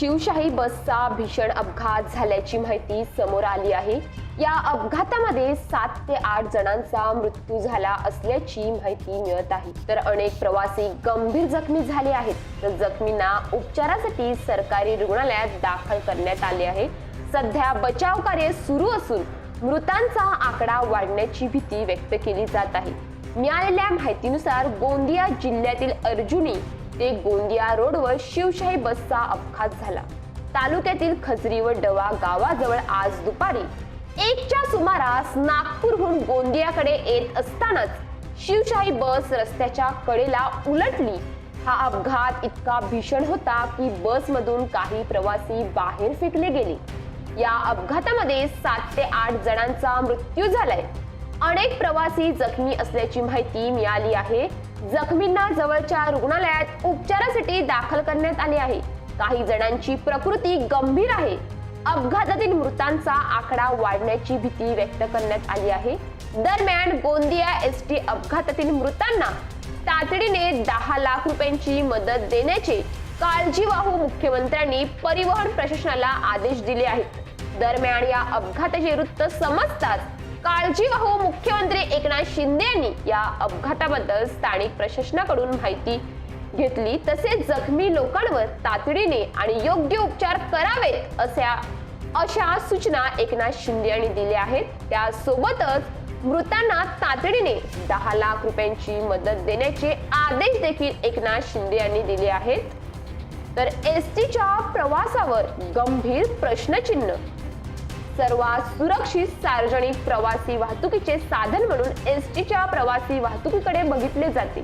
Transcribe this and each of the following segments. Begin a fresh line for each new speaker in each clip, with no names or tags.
शिवशाही बसचा भीषण अपघात झाल्याची माहिती समोर आली आहे. या अपघातामध्ये सात ते आठ जणांचा मृत्यू झाला असल्याची माहिती मिळत आहे. तर अनेक प्रवासी गंभीर जखमी झाले आहेत. तर जखमींना उपचारासाठी सरकारी रुग्णालयात दाखल करण्यात आले आहे. सध्या बचाव कार्य सुरू असून मृतांचा आकडा वाढण्याची भीती व्यक्त केली जात आहे. मिळालेल्या माहितीनुसार गोंदिया जिल्ह्यातील अर्जुनी ते गोंदिया रोडवर शिवशाही बसचा अपघात झाला. तालुक्यातील खजरी व डवा गावाजवळ आज दुपारी एकच्या सुमारास नागपूरहून गोंदियाकडे येत असतानाच शिवशाही बस रस्त्याच्या कडेला उलटली. हा अपघात इतका भीषण होता की बसमधून काही प्रवासी बाहेर फेकले गेले. या अपघातामध्ये सात ते आठ जणांचा मृत्यू झालाय. अनेक प्रवासी जखमी असल्याची माहिती मिळाली आहे. जखमींना जवळच्या रुग्णालयात उपचारासाठी दाखल करण्यात आले आहे. काही जणांची प्रकृती गंभीर आहे. अपघातातील मृतांचा आकडा वाढण्याची भीती व्यक्त करण्यात आली आहे. दरम्यान गोंदिया एस टी अपघातातील मृतांना तातडीने दहा लाख रुपयांची मदत देण्याचे काळजीवाहू मुख्यमंत्र्यांनी परिवहन प्रशासनाला आदेश दिले आहेत. दरम्यान या अपघाताचे वृत्त समजताच काळजीवाहू मुख्यमंत्री शिंदे यांनी या अपघाताबद्दल स्थानिक प्रशासनाकडून माहिती घेतली. तसेच जखमी लोकांवर तातडीने आणि योग्य उपचार करावेत अशा अशा सूचना एकनाथ शिंदे यांनी दिल्या आहेत. त्यासोबतच मृतांना तातडीने दहा लाख रुपयांची मदत देण्याचे आदेश देखील एकनाथ शिंदे यांनी दिले आहेत. तर एस टीच्या प्रवासावर गंभीर प्रश्नचिन्ह सर्वात सुरक्षित सार्वजनिक प्रवासी वाहतुकीचे साधन म्हणून एस टीच्या प्रवासी वाहतुकीकडे बघितले जाते.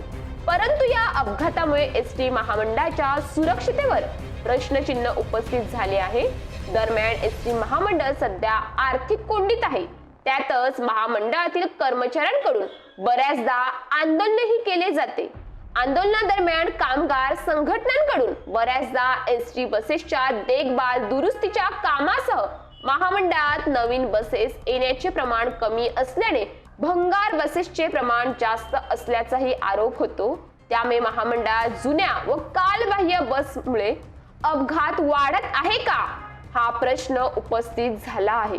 परंतु या अपघातामुळे एस टी महामंडळाच्या सुरक्षितेवर प्रश्नचिन्ह उपस्थित झाले आहे. दरम्यान एस टी महामंडळ सध्या आर्थिक कोंडीत आहे. त्यातच महामंडळातील कर्मचाऱ्यांकडून बऱ्याचदा आंदोलनही केले जाते. आंदोलनादरम्यान कामगार संघटनांकडून बऱ्याचदा एस टी बसेसच्या देखभाल दुरुस्तीच्या कामासह महामंडळात नवीन बसेस येण्याचे प्रमाण कमी असल्याने भंगार बसेसचे प्रमाण जास्त असल्याचाही आरोप होतो. त्यामुळे महामंडळात जुन्या व कालबाह्य बसमुळे अपघात वाढत आहे का? हा प्रश्न उपस्थित झाला आहे.